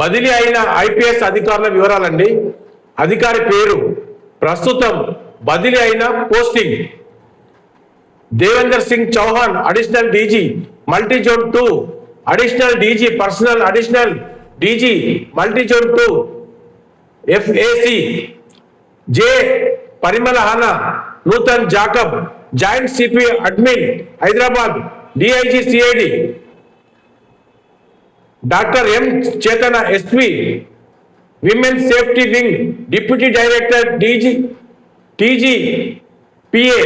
బదిలీ అయిన ఐపీఎస్ అధికారుల వివరాలండి. అధికారి పేరు ప్రస్తుతం బదిలీ అయిన posting. Devender Singh Chauhan additional DG multi zone two additional DG personnel additional DG multi zone two FAC J Parimala Hana Nuthan Jacob joint CP admin Hyderabad DIG CID doctor M Chetana SP women safety wing deputy director DG TG PA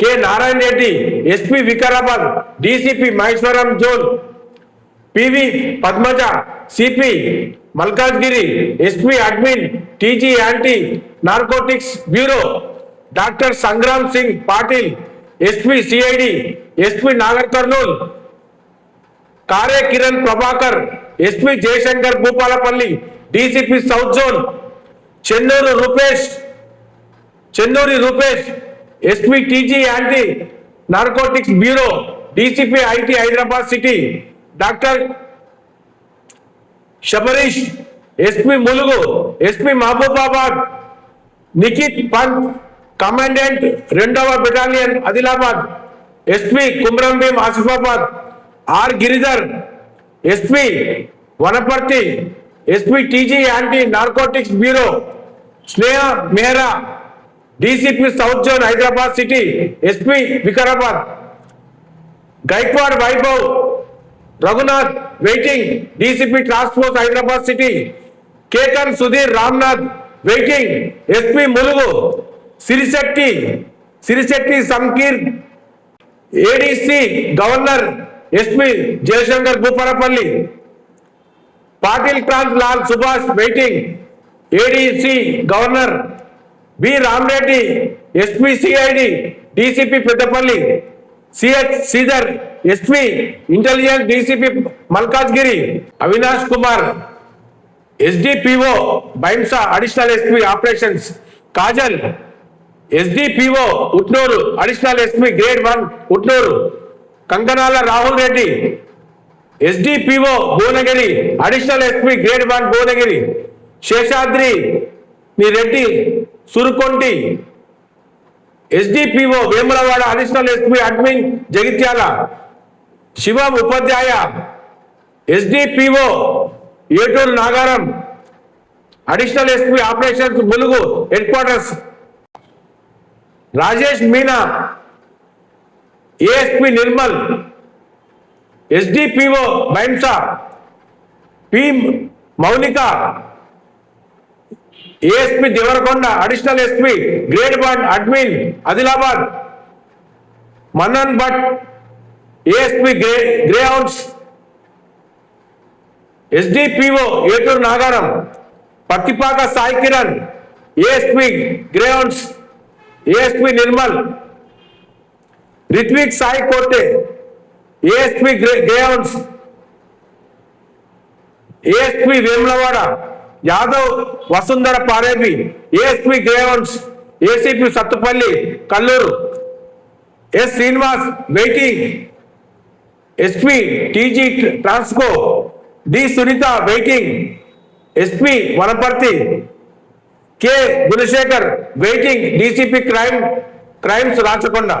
K Narayana Reddy SP Vikarabad DCP Maheshwaram zone PV Padmaja CP Malkajgiri SP admin TG anti narcotics bureau doctor Sangram Singh Patil SP CID SP Nagar Kurnool కారే Kiran Prabhakar SP Jayashankar Bhupalpally DCP south zone Chennur Rupesh Chennuri Rupesh SP TG anti narcotics bureau DCP IT Hyderabad city doctor Sabarish SP Mulugu SP Mahabubabad Nikhit Pant commandant రెండవ battalion Adilabad SP Kumram Bheem Asifabad R Giridhar SP Wanaparthy SP TG anti narcotics bureau Sneha Mehra DCP south zone Hyderabad city SP Vikarabad. Gaikwad Vaibhav Raghunath waiting DCP task force Hyderabad city. Kekan Sudhir Ramnath waiting SP Mulugu Sirisetti Sirisetti Sankeer ADC governor SP Jayashankar Bhupalpally. Patil Kranth Lal Subhash waiting ADC governor B Ramareddy SP CID DCP Peddapalli CH Sridhar SP intelligence DCP Malkajgiri Avinash Kumar SDPO Bhainsa additional SP operations Kajal SDPO Utnoor additional SP grade one Utnoor. Kankanala Rahul Reddy SDPO Bhuvanagiri additional SP grade one Bhuvanagiri Seshadri ని Reddy Surukonti SDPO Vemulawada additional SP admin Jagtial Shivam Upadhyay SDPO Eturu Nagaram additional SP operations Mulugu headquarters Rajesh Meena ASP Nirmal SDPO Bhainsa P Mounika ASP Devarakonda additional SP grade one admin Adilabad Mannan Bhat ASP grey greyhounds SDPO Eturu Nagaram Pattipaka Sai Kiran ASP greyhounds ASP Nirmal Ritwik Sai Korte ASP grey ASP Vemulawada Yadav Vasundhara పారేబి ASP greyhounds ACP Sathupalli Kallur S Srinivas waiting SP TG Transco D Sunitha waiting SP Wanaparthy K Gunasekhar waiting DCP crime crimes Rachakonda.